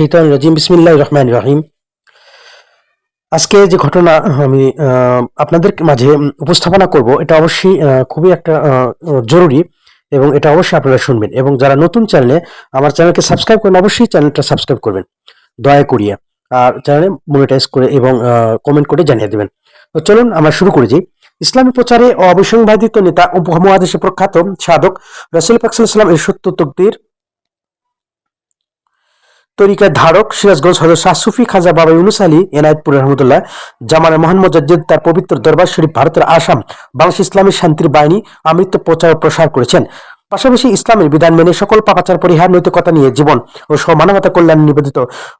শৈতান রাজিম বিসমিল্লাহ রহমান রহিম। আজকে যে ঘটনা আমি আপনাদের মাঝে উপস্থাপনা করব, এটা অবশ্যই খুবই একটা জরুরি এবং এটা অবশ্যই আপনারা শুনবেন এবং যারা নতুন চ্যানেলে আমার চ্যানেলকে সাবস্ক্রাইব করেন, অবশ্যই চ্যানেলটা সাবস্ক্রাইব করবেন। দয়া করিয়া আর চ্যানেলে মনিটাইজ করে এবং কমেন্ট করে জানিয়ে দেবেন। তো চলুন আমরা শুরু করেছি ইসলামী প্রচারে অবিসংবাদিত নেতা উপমহাদেশে প্রখ্যাত সাধক রসুল পাকসাল্লাম এর সত্য তকদির তরিকার ধারক সিরাজগঞ্জ হজরত শাহ সুফি খাজা বাবা ইউনুস আলী এনায়তপুর রহমতুল্লাহ জামানে মোহাম্মদ জাজ্জেদ তার পবিত্র দরবার শরীফ ভারতের আসাম, বাংলাদেশ ইসলামী শান্তির বাহিনী আমৃত্য প্রচার প্রসার করেছেন। পাশাপাশি ইসলামের বিধান মেনে সকল পাপাচার, পরিহার, নৈতিকতা নিয়ে জীবন ও সমানবতা কল্যাণ নিবেদিত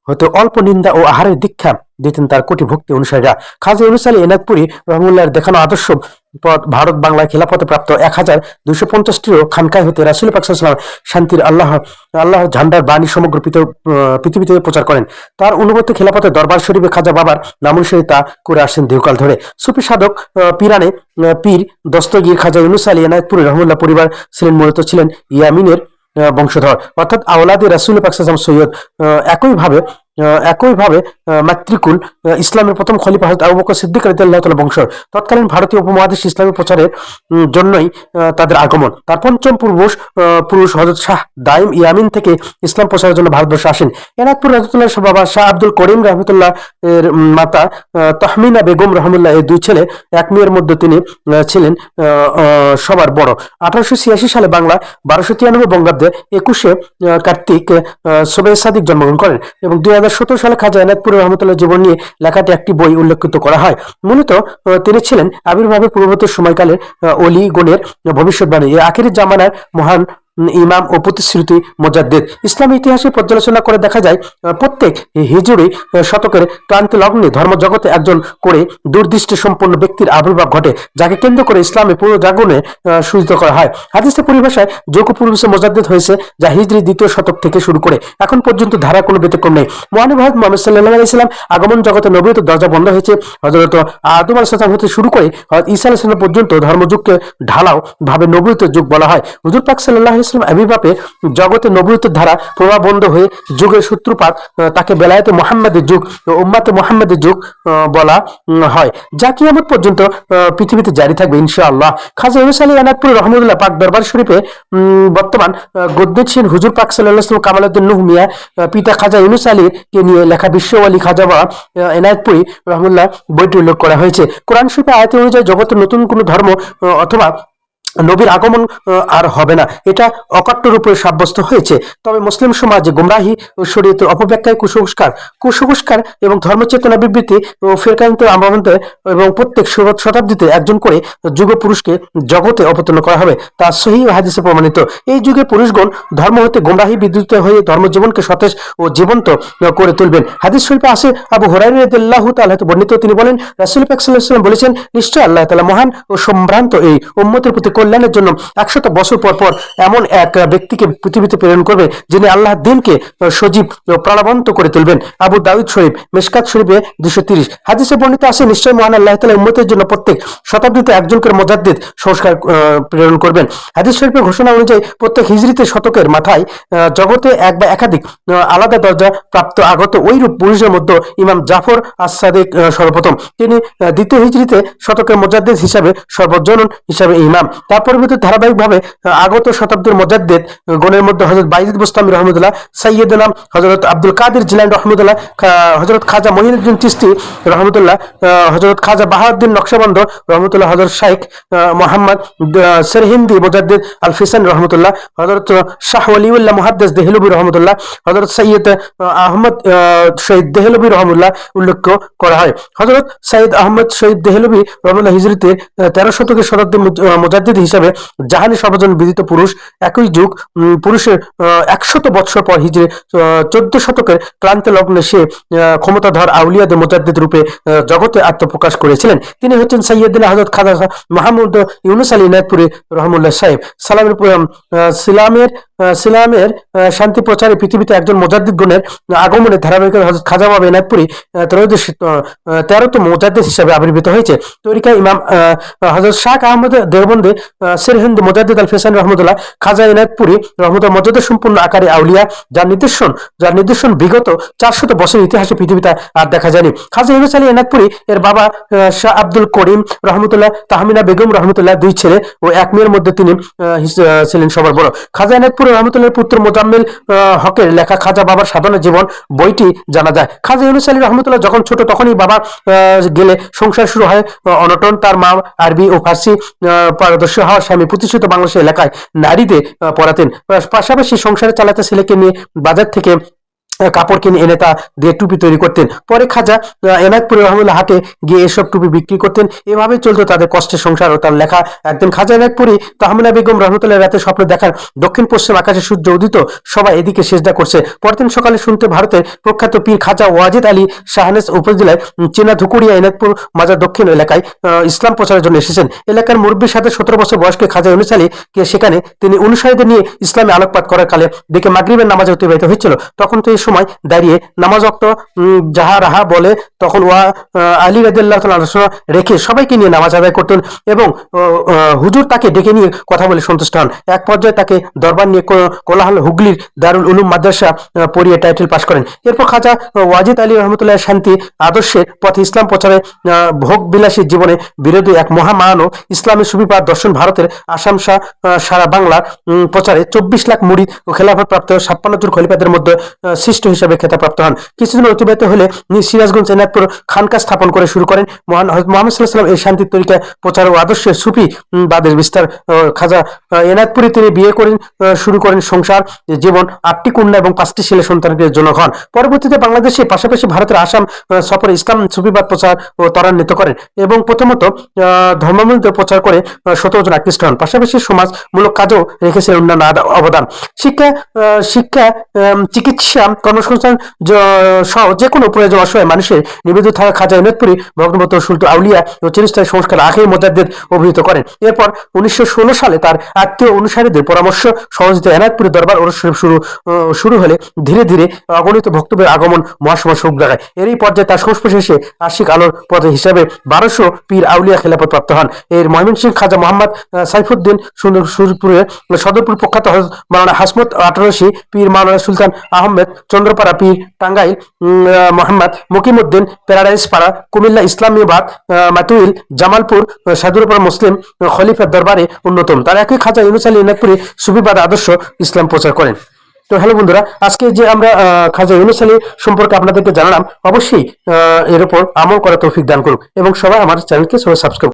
হতে অল্প নিন্দা ও আহারের দীক্ষা দিতেন তার কোটি ভক্তি অনুসারীরা। খাজা ইউনুস আলী এনায়তপুরী রহমুল্লাহর দেখানো আদর্শ পথ ভারত বাংলায় খেলাপথে প্রাপ্ত এক হাজার দুইশো পঞ্চাশটিরও খানকায় হতে রাসুল পাকসাল্লাম শান্তির আল্লাহ আল্লাহ ঝান্ডার বাণী সমগ্র পৃথ- পৃথিবীতে প্রচার করেন। তার অনুগত খেলাপথে দরবার শরীফে খাজা বাবার নামুনুসারী তা করে আসছেন দীর্ঘকাল ধরে। সুফি সাধক পিরানে পীর দস্তগীর খাজা ইউনুস আলী এনায়তপুরে রহমুল্লাহ পরিবার ছিলেন মূলত ছিলেন ইয়ামিনের বংশধর। অর্থাৎ আওলাদি রাসুল পাকসাম সৈয়দ একইভাবে একইভাবে মাতৃকুল ইসলামের প্রথম খলিফা হজরত আবু বকর সিদ্দিক রাদিয়াল্লাহু তাআলা তৎকালীন ভারতীয় উপমহাদেশ ইসলামী প্রচারের জন্যই তাদের আগমন। তার পঞ্চম আহ, পুরুষ হজরত শাহ দাইম ইয়ামিন থেকে ইসলাম প্রচারের জন্য ভারতবর্ষে আসেন। এনাদপুর রহমতুল্লাহ বাবা শাহ আব্দুল করিম রহমতুল্লাহ এর মাতা তহমিনা বেগম রহমুল্লাহ এই দুই ছেলে এক মেয়ের মধ্যে তিনি ছিলেন সবার বড়। আঠারোশো ছিয়াশি সালে বাংলা বারোশো তিরানব্বই বঙ্গাব্দে একুশে কার্তিক সোবে সাদিক জন্মগ্রহণ করেন এবং দুই হাজার সতেরো সালে খাজা এনায়তপুর রহমতুল্লাহ জীবন নিয়ে লেখাটি একটি বই উল্লেখিত করা হয়। মূলত তিনি ছিলেন আবির্ভাবের পূর্ববর্তী সময়কালের অলি গুণের ভবিষ্যৎবাণী। এই আখেরি জামানার মহান ইমাম ও প্রতিশ্রুতি মোজাদ্দেদ। ইসলামী ইতিহাসে পর্যালোচনা করে দেখা যায় প্রত্যেক হিজুরি শতকের ক্রান্তি লগ্নে ধর্মজগতে একজন করে দূরদৃষ্টি সম্পন্ন ব্যক্তির আবির্ভাব ঘটে যাকে কেন্দ্র করে ইসলামে পুরো জাগরণে আহ, সূচিত করা হয়। হাদিসের পরিভাষায় যোগ পূর্বশে মোজাদ্দেদ হয়েছে যা হিজরি দ্বিতীয় শতক থেকে শুরু করে এখন পর্যন্ত ধারা কোনো ব্যতিক্রম নেই। মহানবী হজরত মোহাম্মদ সাল্লাহ আলাইসাল্লাম আগমন জগতে নবীত দরজা বন্ধ হয়েছে। হজরত আদম আলাইসালাম হতে শুরু করে ঈসা আলাইসালাম পর্যন্ত ধর্মযুগকে ঢালাও ভাবে নবীত যুগ বলা হয়। হুজুর পাক সাল্লাহ ইসলাম আবির্ভাবে জগতে নবীতের ধারা প্রভাব বন্ধ হয়ে যুগের সূত্রপাত তাকে বেলায়েতে মোহাম্মদের যুগ, উম্মাতে মোহাম্মদের যুগ বলা হয়। যা কিয়ামত পর্যন্ত পৃথিবীতে জারি থাকবে ইনশাআল্লাহ। খাজা ইউনুস আলী আনাদপুর রহমদুল্লাহ পাক দরবার শরীফে বর্তমান ছিলেন হুজুর পাক সাল্লাহ ইসলাম কামালুদ্দিন নুহ মিয়া পিতা খাজা ইউনুস আলীকে নিয়ে লেখা বিশ্ব আলী খাজা বা এনায়েতপুরি রহমুল্লাহ বইটি উল্লেখ করা হয়েছে। কোরআন শরীফে আয়াত অনুযায়ী জগতের নতুন কোনো ধর্ম অথবা নবীর আগমন আর হবে না। এটা অকাট্য রূপে সাব্যস্ত হয়েছে। তবে মুসলিম সমাজে গুমরাহি শরীয়তের অপব্যাখ্যায় কুসংস্কার কুসংস্কার এবং ধর্মচেতনা বিবৃতি ও ফেরকান্ত আমন্ত্রে এবং প্রত্যেক শত- শতাব্দীতে একজন করে যুগ পুরুষকে জগতে অবতীর্ণ করা হবে। তা সহি হাদিসে প্রমাণিত। এই যুগে পুরুষগণ ধর্ম হতে গুমরাহি বিদ্যুত হয়ে ধর্মজীবনকে সতেজ ও জীবন্ত করে তুলবেন। হাদিস শরীফে আসে আবু হরাই রাদিয়াল্লাহু তাআলা বর্ণিত, তিনি বলেন, রাসূল পাক সাল্লাল্লাহু আলাইহি ওয়াসাল্লাম বলেছেন নিশ্চয় আল্লাহ তাআলা মহান ও সম্ভ্রান্ত এই উম্মতের প্রতি কল্যাণের জন্য একশত বছর পর পর এমন এক ব্যক্তিকে পৃথিবীতে প্রেরণ করবে যিনি আল্লাহ দিনকে সজীব প্রাণবন্ত করে তুলবেন। আবু দাউদ শরীফ, মেশকাত শরীফে দুশো তিরিশ। হাদিসে বর্ণিত আছে নিশ্চয় মহান আল্লাহ তাআলা উম্মতের জন্য প্রত্যেক শতাব্দীতে একজন করে মোজাদ্দিদ সংস্কার প্রেরণ করবেন। হাদিস শরীফের ঘোষণা অনুযায়ী প্রত্যেক হিজরিতে শতকের মাথায় জগতে এক বা একাধিক আলাদা দরজা প্রাপ্ত আগত ওইরূপ পুরুষের মধ্যে ইমাম জাফর আসাদিক সর্বপ্রথম। তিনি দ্বিতীয় হিজরিতে শতকের মোজাদ্দেদ হিসাবে সর্বজনন হিসাবে ইমাম। তার পরবর্তী ধারাবাহিকভাবে আগত শতাব্দীর মোজাদ্দেদ গণের মধ্যে হজরত বাইজিদ বুস্তামি রহমদুল্লাহ সৈয়দুল্লাহ হজরত আব্দুল কাদের জিলান রহমদুল্লাহ হজরত খাজা মহিনুদ্দিন চিস্তি রহমতুল্লাহ হজরত খাজা বাহাউদ্দিন নকশবন্দ রহমতুল্লাহ হজরত আহ, মোহাম্মদ সেরহিন্দি মোজাদ্দিদ আল ফিসান রহমতুল্লাহ হজরত শাহ ওলিউল্লাহ মুহাদ্দিস দেহলবি রহমতুল্লাহ হজরত সৈয়দ আহ, আহমদ আহ, শহীদ দেহলবি রহমুল্লাহ উল্লেখ করা হয়। হজরত সৈয়দ আহমদ শহীদ দেহলবি রহমুল্লাহ হিজরিতে তেরো শতকের শতাব্দী মুজাদ্দিদ হিসাবে জাহানি সর্বজন বিদিত পুরুষ একই যুগ পুরুষের একশত বৎসর পর হিজড়ে চোদ্দ শতকের ক্লান্ত লগ্নে সে ক্ষমতাধর আউলিয়াদের মোজাদ্দিদ রূপে জগতে আত্মপ্রকাশ করেছিলেন। তিনি হচ্ছেন সৈয়দিন হজরত খাজা মাহমুদ ইউনুস আলী নায়পুরে রহমুল্লাহ সাহেব। সালামের সিলামের ইসলামের শান্তি প্রচারে পৃথিবীতে একজন মোজাদ্দিদ গুণের আগমনে ধারাবাহিক হজরত খাজা বাবা এনায়তপুরি ত্রয়োদশ তেরোতম মোজাদ্দিদ হিসাবে আবির্ভূত হয়েছে। তরিকা ইমাম হজরত শাহ আহমদ দেওবন্দে সিরহিন্দ মোজাদ্দিদ আল ফেসান রহমতুল্লাহ, খাজা এনায়তপুরি রহমতুল্লাহ মর্যাদা সম্পূর্ণ আকারে আউলিয়া, যার নির্দেশন যার নির্দেশন বিগত চারশত বছর ইতিহাসে পৃথিবীতে আর দেখা যায়নি। খাজা ইউনুস আলী এনায়তপুরি এর বাবা শাহ আব্দুল করিম রহমতুল্লাহ, তাহমিনা বেগম রহমতুল্লাহ, দুই ছেলে ও এক মেয়ের মধ্যে তিনি ছিলেন সবার বড়। খাজা এনায়তপুর রহমতুল্লাহ পুত্র মোজাম্মেল হকের লেখা খাজা বাবার সাধারণ জীবন বইটি জানা যায়। খাজা ইউনুস আলী রহমতুল্লাহ যখন ছোট, তখনই বাবা গেলে সংসার শুরু হয় অনটন। তার মা আরবি ও ফার্সি পারদর্শী হওয়ার স্বামী প্রতিষ্ঠিত বাংলাদেশের এলাকায় নারীদের পড়াতেন। পাশাপাশি সংসারে চালাতে ছেলেকে নিয়ে বাজার থেকে কাপড় কিনে এনে তা দিয়ে টুপি তৈরি করতেন। পরে খাজা এনায়তপুর রহমুল্লাহ হাটে গিয়ে এসব টুপি বিক্রি করতেন। এভাবে চলতো তাদের কষ্টের সংসার ও তার লেখা। একদিন খাজা এনায়তপুরি তাহমিনা বেগম রহমতুল্লাহ রাতে স্বপ্ন দেখার দক্ষিণ পশ্চিম আকাশে সূর্য উদিত, সবাই এদিকে সেজদা করছে। পরদিন সকালে শুনতে ভারতের প্রখ্যাত পীর খাজা ওয়াজিদ আলী শাহানেস উপজেলায় চীনা ধুকুরিয়া এনায়তপুর মাজার দক্ষিণ এলাকায় ইসলাম প্রচারের জন্য এসেছেন। এলাকার মুরব্বীর সাথে সতেরো বছর বয়স্ক খাজা ইউনুস কে সেখানে তিনি অনুসারীদের নিয়ে ইসলামে আলোকপাত করার কালে দেখে মাগরিবের নামাজ অতিবাহিত হয়েছিল। তখন তো এই সময় দাঁড়িয়ে নামাজ অক্ত যাহা রাহা বলে তখন ওয়া আলী রাদিল্লাহ আলোচনা রেখে সবাইকে নিয়ে নামাজ আদায় করতেন এবং হুজুর তাকে ডেকে নিয়ে কথা বলে সন্তুষ্ট হন। এক পর্যায়ে তাকে দরবার নিয়ে কোলাহল হুগলির দারুল উলুম মাদ্রাসা পড়িয়ে টাইটেল পাশ করেন। এরপর খাজা ওয়াজিদ আলী রহমতুল্লাহ শান্তি আদর্শের পথে ইসলাম প্রচারে ভোগ বিলাসী জীবনে বিরোধী এক মহামান ও ইসলামী সুবিপাদ দর্শন ভারতের আসাম শাহ, সারা বাংলা প্রচারে চব্বিশ লাখ মুড়ি ও খেলাফত প্রাপ্ত ছাপ্পান্ন জন খলিফাদের মধ্যে আহ, শ্রেষ্ঠ হিসেবে খেতাবপ্রাপ্ত হন। কিছুদিন অতিবাহিত হলে সিরাজগঞ্জ এনায়তপুর খানকা স্থাপন করে শুরু করেন। মহান মোহাম্মদ সাল্লাহ সাল্লাম এই শান্তির তরিকা প্রচার ও আদর্শের সুফি বাদের বিস্তার খাজা আহ, তিনি বিয়ে করেন শুরু করেন সংসার জীবন আটটি কন্যা এবং পাঁচটি ছেলে সন্তানদের জনক হন। পরবর্তীতে বাংলাদেশে পাশাপাশি ভারতের আসাম সফরে ইসলাম সুফিবাদ প্রচার ও ত্বরান্বিত করেন এবং প্রথমত আহ, ধর্মমূল্য প্রচার করে সতেরো আকৃষ্ট হন। পাশাপাশি সমাজমূলক কাজও রেখেছিলেন অন্যান্য অবদান। শিক্ষা শিক্ষা চিকিৎসা কর্মসংস্থান সহ যে কোনো প্রয়োজন অসহায় মানুষের নিবেদিত থাকা খাজা ইনাদপুরি ভগ্নবত সুলতো আউলিয়া ও চিরস্থায়ী সংস্কার আখের মোজাদ্দেদ অভিহিত করেন। এরপর উনিশশো ষোলো সালে তার আত্মীয় অনুসারীদের পরামর্শ সহযোগিত এনায়তপুরি দরবার অনুষ্ঠিত শুরু শুরু হলে ধীরে ধীরে অগণিত ভক্তদের আগমন মহাসমাজ রূপ দেখায় এরই পর্যায়ে তার সংস্পর্শে এসে আশিক আলোর পদে হিসাবে বারোশো পীর আউলিয়া খেলাপত প্রাপ্ত হন। এর ময়মনসিংহ খাজা মোহাম্মদ সাইফুদ্দিন সুরপুরের সদরপুর প্রখ্যাত মাওলানা হাসমত আঠারোশি পীর মাওলানা সুলতান আহমেদ চন্দ্রপাড়া পীর টাঙ্গাইল মোহাম্মদ মুকিমুদ্দিন প্যারাডাইস পাড়া কুমিল্লা ইসলামিয়াবাদ আহ, মাতুইল জামালপুর সাদুরপাড়া মুসলিম খলিফার দরবারে অন্যতম তার একই খাজা ইউনুস আলী ইনাকপুরি সুবিবাদ আদর্শ ইসলাম প্রচার করেন। তো হ্যালো বন্ধুরা আজকে যে আমরা খাজা ইউনুস আলী সম্পর্কে আপনাদেরকে জানালাম অবশ্যই এর উপর আমল করা তৌফিক দান করুক এবং সবাই আমার চ্যানেলকে সবাই সাবস্ক্রাইব